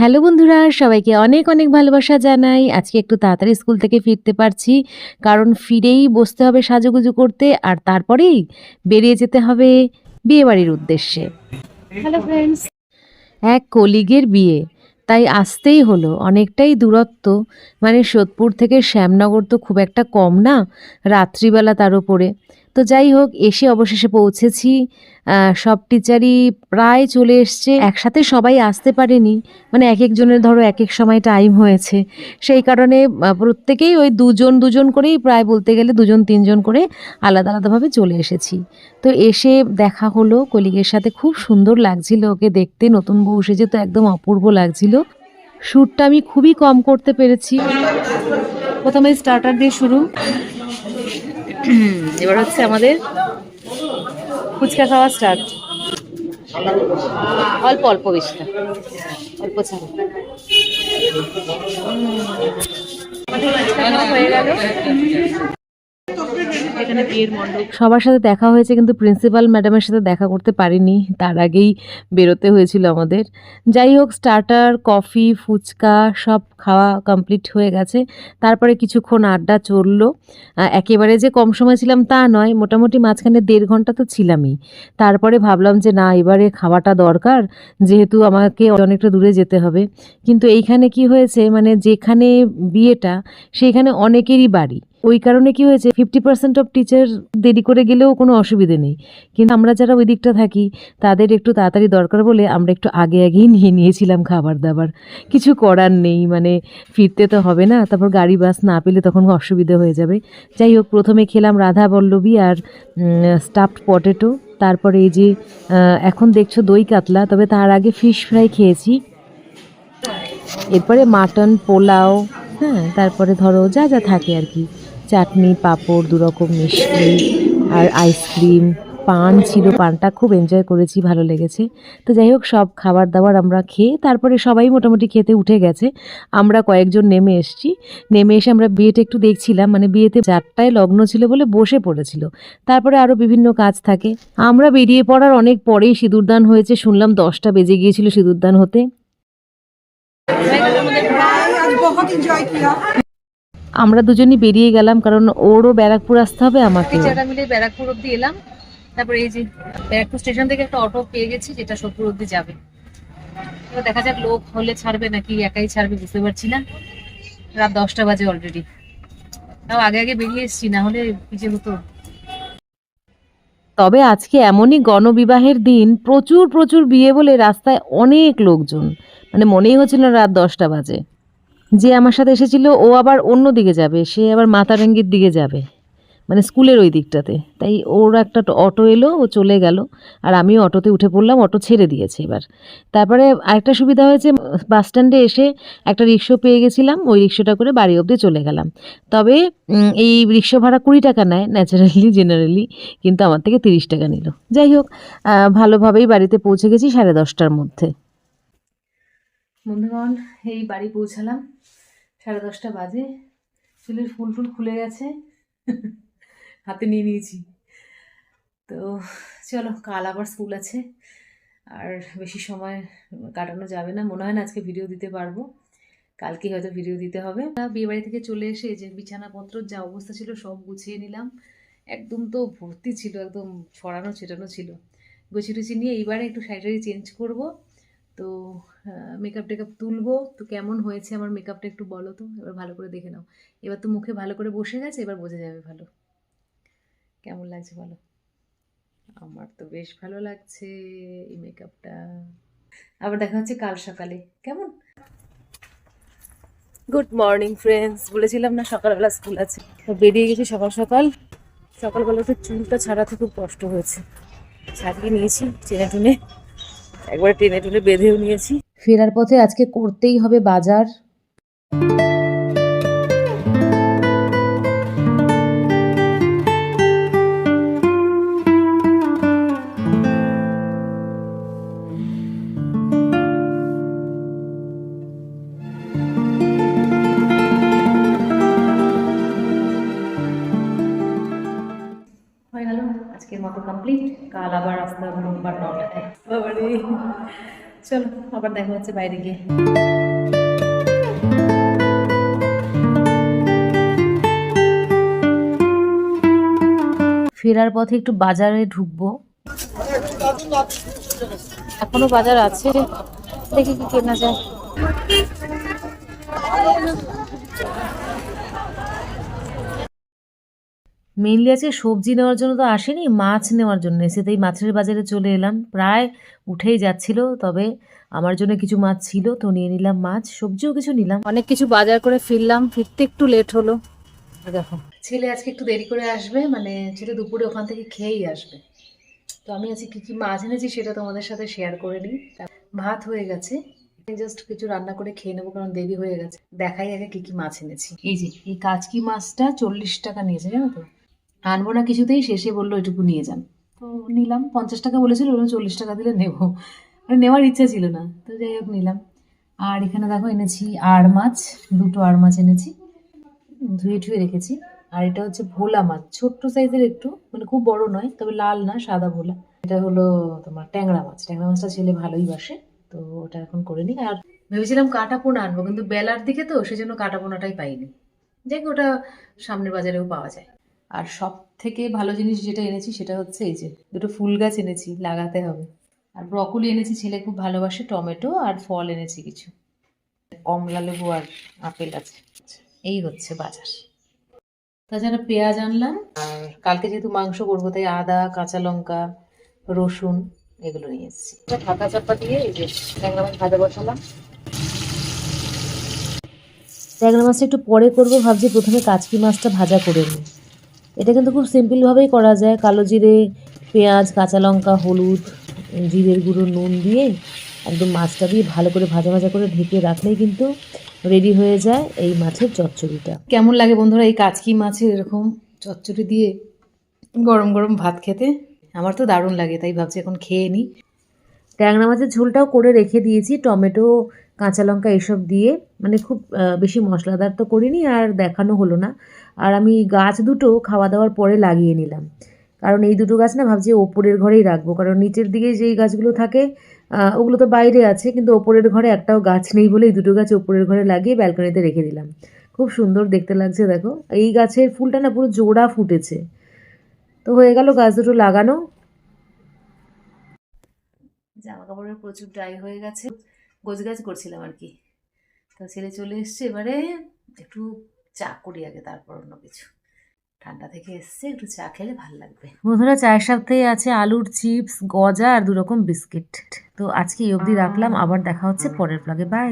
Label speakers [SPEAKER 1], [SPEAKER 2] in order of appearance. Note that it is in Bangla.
[SPEAKER 1] হ্যালো বন্ধুরা সবাইকে অনেক অনেক ভালোবাসা জানাই। আজকে একটু তাড়াতাড়ি স্কুল থেকে ফিরতে পারছি কারণ ফিরেই বসতে হবে সাজুগুজু করতে আর তারপরেই বেরিয়ে যেতে হবে বিয়েবাড়ির উদ্দেশ্যে। হ্যালো ফ্রেন্ডস এক কলিগের বিয়ে তাই আসতেই হলো অনেকটাই দূরত্ব। মানে সোদপুর থেকে শ্যামনগর তো খুব একটা কম না রাত্রিবেলা তার উপরে। তো যাই হোক, এসে অবশেষে পৌঁছেছি। সব টিচারই প্রায় চলে এসছে। একসাথে সবাই আসতে পারেনি। মানে এক একজনের ধরো এক এক সময় টাইম হয়েছে। সেই কারণে প্রত্যেকেই ওই দুজন দুজন করেই প্রায় বলতে গেলে দুজন, তিনজন করে আলাদা, আলাদাভাবে চলে এসেছি। তো এসে দেখা হলো। কলিগের সাথে খুব সুন্দর লাগছিল ওকে দেখতে। নতুন বউ সেজে তো একদম অপূর্ব লাগছিল। শ্যুটটা আমি খুবই কম করতে পেরেছি। প্রথমে স্টার্টার দিয়ে শুরু। এবার হচ্ছে আমাদের ফুচকা খাওয়া স্টার্ট অল্প অল্প বেশিটা অল্প ছাড়া। হয়ে গেল। এখানে বিয়ের মণ্ডপ। সবার সাথে দেখা হয়েছে, কিন্তু প্রিন্সিপাল ম্যাডামের সাথে দেখা করতে পারিনি। তার আগেই বেরোতে হয়েছিল আমাদের। যাই হোক স্টার্টার কফি ফুচকা, সব খাওয়া কমপ্লিট হয়ে গেছে। তারপরে কিছুক্ষণ আড্ডা চলল। একেবারে যে কম সময় ছিলাম তা নয়, মোটামুটি মাঝখানে দেড় ঘণ্টা তো ছিলামই। তারপরে ভাবলাম যে, না, এবারে খাওয়াটা দরকার, যেহেতু আমাকে অনেকটা দূরে যেতে হবে। কিন্তু এইখানে কি হয়েছে মানে যেখানে বিয়েটা সেইখানে অনেকেরই বাড়ি। ওই কারণে কি হয়েছে ফিফটি পার্সেন্ট অফ টিচার দেরি করে গেলেও কোনো অসুবিধে নেই। কিন্তু আমরা যারা ওই দিকটা থাকি, তাদের একটু তাড়াতাড়ি দরকার বলে আমরা একটু আগে আগেই নিয়ে নিয়েছিলাম খাবার দাবার কিছু করার নেই মানে ফিরতে তো হবে না, তারপর গাড়ি, বাস না পেলে তখন অসুবিধা হয়ে যাবে। যাই হোক, প্রথমে খেলাম রাধা পল্লবী আর স্টাফড পটেটো তারপরে এই যে এখন দেখছ দই কাতলা, তবে তার আগে ফিশ ফ্রাই খেয়েছি। এরপরে মাটন পোলাও হ্যাঁ তারপরে ধরো যা যা থাকে আর কি। চাটনি পাঁপড় দুরকম মিষ্টি আর আইসক্রিম পান ছিল। পানটা খুব এনজয় করেছি ভালো লেগেছে। তো যাই হোক সব খাবার দাবার আমরা খেয়ে তারপরে সবাই মোটামুটি খেতে উঠে গেছে। আমরা কয়েকজন নেমে এসেছি। নেমে এসে আমরা বিয়েটা একটু দেখছিলাম। মানে বিয়েতে চারটায় লগ্ন ছিল বলে বসে পড়েছিল। তারপরে আরও বিভিন্ন কাজ থাকে। আমরা বেরিয়ে পড়ার অনেক পরেই সিঁদুরদান হয়েছে। শুনলাম দশটা বেজে গিয়েছিল সিঁদুরদান হতে। আমরা দুজনই বেরিয়ে গেলাম কারণ ওরও ব্যারাকপুর আসতে হবে আমাকে
[SPEAKER 2] টিচাররা মিলে ব্যারাকপুর অব্দি এলাম তারপরে এই যে ব্যারাকপুর স্টেশন থেকে একটা অটো পেয়ে গেছি যেটা সোদপুর অব্দি যাবে। এবার দেখা যাক লোক হলে ছাড়বে নাকি একাই ছাড়বে বুঝতে পারছি না। রাত দশটা বাজে অলরেডি তাও আগে আগে বেরিয়ে এসেছি না হলে যে হতো।
[SPEAKER 1] তবে আজকে এমনই গণবিবাহের দিন প্রচুর প্রচুর বিয়ে বলে রাস্তায় অনেক লোকজন। মানে মনেই হচ্ছিল রাত দশটা বাজে। যে আমার সাথে এসেছিল, ও আবার অন্য দিকে যাবে, সে আবার মাতারাঙ্গির দিকে যাবে মানে স্কুলের ওই দিকটাতে। তাই ওর একটা অটো এলো, ও চলে গেল, আর আমিও অটোতে উঠে পড়লাম, অটো ছেড়ে দিয়েছে এবার। তারপরে আরেকটা সুবিধা হয়েছে বাস স্ট্যান্ডে এসে একটা রিক্সা পেয়ে গেছিলাম, ওই রিক্সাটা করে বাড়ি অবধি চলে গেলাম। তবে এই রিক্সা ভাড়া কুড়ি টাকা নেয়, ন্যাচারালি, জেনারেলি, কিন্তু আমার থেকে তিরিশ টাকা নিল। যাই হোক ভালোভাবেই বাড়িতে পৌঁছে গেছি সাড়ে দশটার মধ্যে।
[SPEAKER 2] বন্ধুগণ, এই বাড়ি পৌঁছালাম। সাড়ে দশটা বাজে। চুলের ফুল টুল খুলে গেছে। হাতে নিয়ে নিয়েছি। তো চলো, কাল আবার স্কুল আছে। আর বেশি সময় কাটানো যাবে না। মনে হয় না আজকে ভিডিও দিতে পারব। কালকে হয়তো ভিডিও দিতে হবে। বিয়ে বাড়ি থেকে চলে এসে যে বিছানাপত্র যা অবস্থা ছিল সব গুছিয়ে নিলাম। একদম তো ভর্তি ছিল, একদম ছড়ানো ছেটানো ছিল। গুছিয়ে টুছিয়ে নিয়ে এইবারে একটু শাড়ি চেঞ্জ করব। তো মেকআপ টেকআপ তুলবো। তো কেমন হয়েছে আমার মেকআপটা একটু বলো তো এবার ভালো করে দেখে নাও। এবার তো মুখে ভালো করে বসে গেছে এবার বোঝা যাবে ভালো। কেমন লাগছে বলো? আমার তো বেশ ভালো লাগছে এই মেকআপটা আবার দেখা হচ্ছে কাল সকালে কেমন? গুড মর্নিং ফ্রেন্ডস বলেছিলাম না সকালবেলা স্কুল আছে। বেরিয়ে গেছি সকাল সকাল। সকালবেলা তো চুলটা ছাড়াতে খুব কষ্ট হয়েছে। ছাড়িয়ে নিয়েছি টেনে টুনে। একবার টেনে টুনে বেঁধেও নিয়েছি।
[SPEAKER 1] ফেরার পথে আজকে করতেই হবে বাজার।
[SPEAKER 2] আজকের মতো কমপ্লিট কাল আবার হবে রোববার নটায়।
[SPEAKER 1] চলো আবার দেখা হচ্ছে বাইরে গিয়ে।
[SPEAKER 3] ফেরার পথে একটু বাজারে ঢুকবো। এখনও বাজার আছে। দেখি কি কেনা যায়। মেনলি আজকে সবজি নেওয়ার জন্য তো আসেনি মাছ নেওয়ার জন্য। এসে তাই মাছের বাজারে চলে এলাম। প্রায় উঠেই যাচ্ছিল তবে আমার জন্য কিছু মাছ ছিল তো নিয়ে নিলাম মাছ সবজিও কিছু নিলাম।
[SPEAKER 1] অনেক কিছু বাজার করে ফিরলাম ফিরতে একটু লেট হলো। দেখো। ছেলে আজকে একটু দেরি করে আসবে মানে ছেলে দুপুরে ওখান থেকে খেয়েই আসবে। তো আমি আজকে কী কী মাছ এনেছি সেটা তোমাদের সাথে শেয়ার করে নিই। ভাত হয়ে গেছে। জাস্ট কিছু রান্না করে খেয়ে নেব কারণ দেরি হয়ে গেছে। দেখাই আগে কী কী মাছ এনেছি। এই যে এই কাচকি মাছটা চল্লিশ টাকা নিয়েছে জানো তো? আনব না কিছুতেই, শেষে বলল, এটুকু নিয়ে যান। তো নিলাম, পঞ্চাশ টাকা বলেছিল চল্লিশ টাকা দিলে নেব। মানে নেওয়ার ইচ্ছা ছিল না। তো যাই হোক, নিলাম। আর এখানে দেখো, এনেছি আর মাছ, দুটো আর মাছ এনেছি, ধুয়ে ধুয়ে রেখেছি। আর এটা হচ্ছে ভোলা মাছ, ছোট্ট সাইজের একটু মানে খুব বড় নয়, তবে লাল না, সাদা ভোলা। এটা হলো তোমার ট্যাংরা মাছ। ট্যাংরা মাছটা ছেলে ভালোই বাসে, তো ওটা এখন করে নিই। আর ভেবেছিলাম কাটা পোনা আনব, কিন্তু বেলার দিকে তো, সেজন্য কাটা পোনাটাই পাইনি। দেখ ওটা সামনের বাজারেও পাওয়া যায়। আর সব থেকে ভালো জিনিস যেটা এনেছি সেটা হচ্ছে এই যে দুটো ফুল গাছ এনেছি, লাগাতে হবে। আর ব্রকলি এনেছি, ছেলে খুব ভালোবাসে, টমেটো আর ফল এনেছি কিছু। কমলা লেবু আর আপেল আছে। এই হচ্ছে বাজার। তাছাড়া পেঁয়াজ আনলাম আর কালকে যেহেতু মাংস করব, তাই আদা, কাঁচা লঙ্কা, রসুন এগুলো নিয়ে এসেছি। ঢাকা চাপা দিয়ে এই যে ট্যাংরা মাছ ভাজা বসালাম।
[SPEAKER 3] ট্যাংরা মাছটা একটু পরে করব, ভাবছি প্রথমে কাচকি মাছটা ভাজা করে নিই। এটা কিন্তু খুব সিম্পলভাবেই করা যায়। কালো জিরে পেঁয়াজ কাঁচা লঙ্কা হলুদ জিরের গুঁড়ো নুন দিয়ে একদম মাছটা দিয়ে ভালো করে ভাজা ভাজা করে ঢেকে রাখলেই কিন্তু রেডি হয়ে যায় এই মাছের চচ্চড়িটা।
[SPEAKER 1] কেমন লাগে বন্ধুরা এই কাচকি মাছের এরকম চচ্চড়ি দিয়ে গরম গরম ভাত খেতে? আমার তো দারুণ লাগে তাই ভাবছি এখন খেয়ে নিই
[SPEAKER 3] ট্যাংরা মাছের ঝোলটাও করে রেখে দিয়েছি। টমেটো কাঁচা লঙ্কা এসব দিয়ে মানে খুব বেশি মশলাদার তো করিনি আর দেখানো হলো না। আর আমি গাছ দুটো খাওয়া দাওয়ার পরে লাগিয়ে নিলাম। কারণ এই দুটো গাছ না ভাবছি ওপরের ঘরেই রাখব। কারণ নিচের দিকে যেই গাছগুলো থাকে ওগুলো তো বাইরে আছে, কিন্তু ওপরের ঘরে একটাও গাছ নেই বলে এই দুটো গাছ ওপরের ঘরে লাগিয়ে ব্যালকনিতে রেখে দিলাম। খুব সুন্দর দেখতে লাগছে, দেখো। এই গাছের ফুলটা না পুরো জোড়া ফুটেছে। তো হয়ে গেল গাছ দুটো লাগানো।
[SPEAKER 1] জামা কাপড়ের প্রচুর ড্রাই হয়ে গেছে। গোছগাছ করছিলাম আর কি। তো ছেলে চলে এসছে এবারে একটু চা করি আগে তারপর অন্য কিছু। ঠান্ডা থেকে এসছে একটু চা খেলে ভালো লাগবে।
[SPEAKER 3] বন্ধুরা চায়ের সাথে আছে আলুর চিপস গজা আর দুরকম বিস্কিট। তো আজকে এই অবধি রাখলাম আবার দেখা হচ্ছে পরের ব্লগে বাই